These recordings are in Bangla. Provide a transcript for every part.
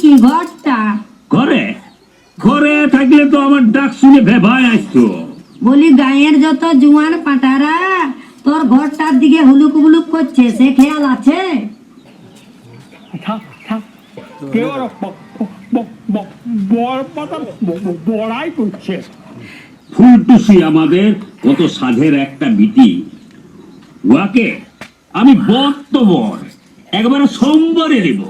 কি ঘরটা? ঘরে? ঘরে থাকলে তো আমার ডাক শুনে ভেবায় আসতো। বলি গায়ের যত জুয়ান পাটারা তোর ঘরটার দিকে হুলুক বুলুক করছে সে খেয়াল আছে? বড়াই করছে। ফুলটুসি আমাদের কত সাধের একটা বিটি। উহাকে আমি বর্তবর একবারে সোমবারে দেব।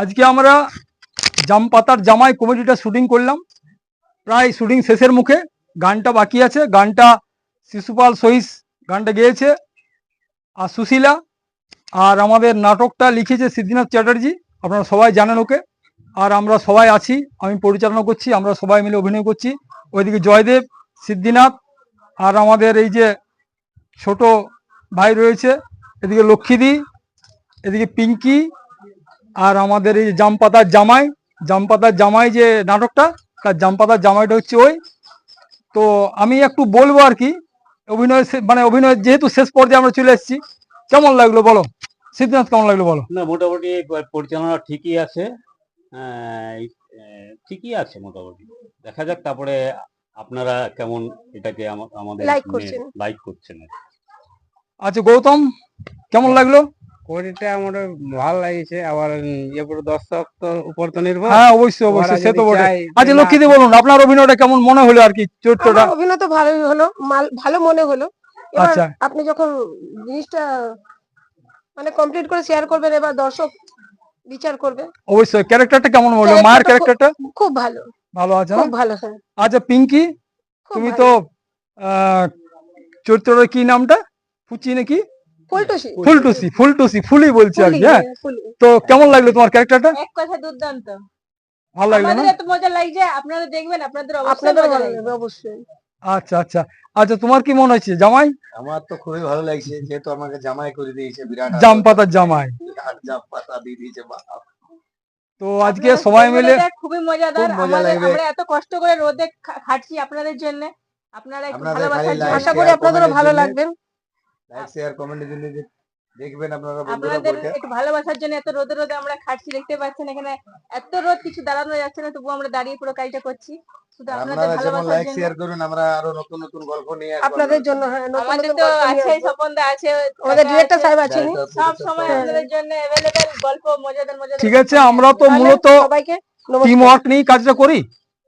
আজকে আমরা জামপাতার জামাই কমেডিটা শুটিং করলাম। প্রায় শুটিং শেষের মুখে গানটা বাকি আছে। গানটা শিশুপাল সহিস গানটা গেয়েছে। আর সুশীলা আর আমাদের নাটকটা লিখেছে সিদ্ধিনাথ চ্যাটার্জি। আপনারা সবাই জানেন ওকে। আর আমরা সবাই আছি, আমি পরিচালনা করছি, আমরা সবাই মিলে অভিনয় করছি। ওইদিকে জয়দেব, সিদ্ধিনাথ, আর আমাদের এই যে ছোট ভাই রয়েছে, এদিকে লক্ষ্মীদি, এদিকে পিঙ্কি, আর আমাদের এই জামপাতার জামাই জামপাতার জামাই যে নাটকটা, তার জামপাতার জামাইটা হচ্ছে ওই। তো আমি একটু বলব আর কি, অভিনয় মানে অভিনয় যেহেতু শেষ পর্যায়ে আমরা চলে এসেছি কেমন লাগল বলো? সিদ্ধান্ত কেমন লাগল বলো? না মোটামুটি পরিচালনা ঠিকই আছে। ঠিকই আছে মোটামুটি। দেখা যাক তারপরে আপনারা কেমন এটাকে আমাদের। লাইক করছেন। আচ্ছা গৌতম কেমন লাগল? কোয়ালিটিটা আমার ভালো লাগছে। আবার ইয়ে পুরো দর্শক তো উপর তো নির্ভর। হ্যাঁ অবশ্যই অবশ্যই সে তো বটে। আচ্ছা লক্ষ্মীদি বলুন আপনার অভিনয়টা কেমন মনে হলো আর কি? চরিত্রটা? আমার অভিনয় তো ভালোই হলো। ভালো মনে হলো। এবার আচ্ছা। আপনি যখন জিনিসটা মানে কমপ্লিট করে শেয়ার করবেন এবার দর্শক বিচার করবে। অবশ্যই। ক্যারেক্টারটা কেমন হলো মায়ের ক্যারেক্টারটা খুব ভালো। ভালো আছে খুব ভালো হ্যাঁ। আচ্ছা পিঙ্কি তুমি তো চরিত্রটার কি নামটা? ফুচি নাকি? ফুলটুসি। ফুলটুসি ফুলটুসি ফুলি বলছি আর কি হ্যাঁ। হ্যাঁ, তো কেমন লাগল তোমার ক্যারেক্টারটা এক কথা দুর্দান্ত। ভালো লাগল না? আমাদের এত মজা লাগছে আপনারা দেখবেন আপনাদের অবশ্যই আপনাদের মজা লাগবে। অবশ্যই। আচ্ছা আচ্ছা। আচ্ছা তোমার কি মনে হচ্ছে? জামাই? আমার তো খুবই ভালো লাগছে যেহেতু আমাকে জামাই করে দিয়েছে বিরাট জাম পাতার জামাই। জাম পাতা দিয়ে দিয়েছে। তো আজকে সবাই মিলে খুবই মজাদার। আমরা এত কষ্ট করে রোদে খাটছি আপনাদের জন্য। আপনারা একটু like, আশা করি আপনাদেরও ভালো লাগবে। লাইক শেয়ার কমেন্ট জন্য যে- দেখবেন আপনারা বন্ধুরা আপনাদের একটু ভালোবাসার জন্য এত রোদে রোদে আমরা খাটছি দেখতে পাচ্ছেন এখানে এত রোদ কিছু দাঁড়ানো যাচ্ছে না তবু আমরা দাঁড়িয়ে পুরো কাজটা করছি। শুধু আপনাদের আপনারা যেমন ভালোবাসার লাইক জন্য। শেয়ার করুন আমরা আরও নতুন নতুন গল্প নিয়ে আপনাদের জন্য হ্যাঁ আমাদের তো আছে। আছে আমাদের ডিরেক্টর সাহেব আছেন সব সময় আপনাদের জন্য অ্যাভেলেবেল গল্প মজাদার মজাদার ঠিক আছে আমরা তো মূলত সবাইকে টিম ওয়ার্ক নিয়ে কাজটা করি।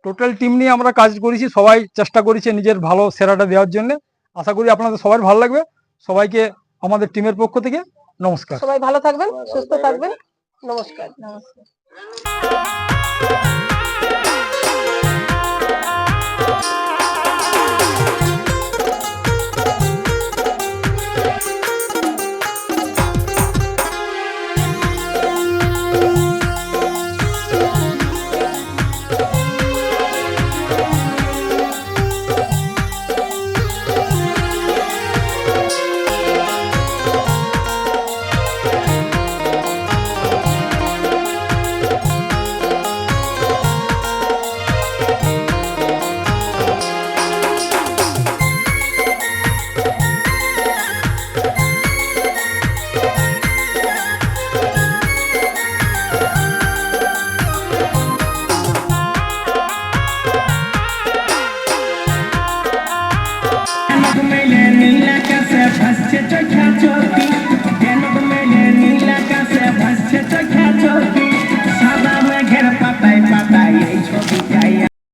টোটাল টিম নিয়ে আমরা কাজ করেছি সবাই চেষ্টা করেছে নিজের ভালো সেরাটা দেওয়ার জন্য। আশা করি আপনাদের সবার ভালো লাগবে। সবাইকে আমাদের টিমের পক্ষ থেকে নমস্কার। সবাই ভালো থাকবেন সুস্থ থাকবেন। নমস্কার। নমস্কার।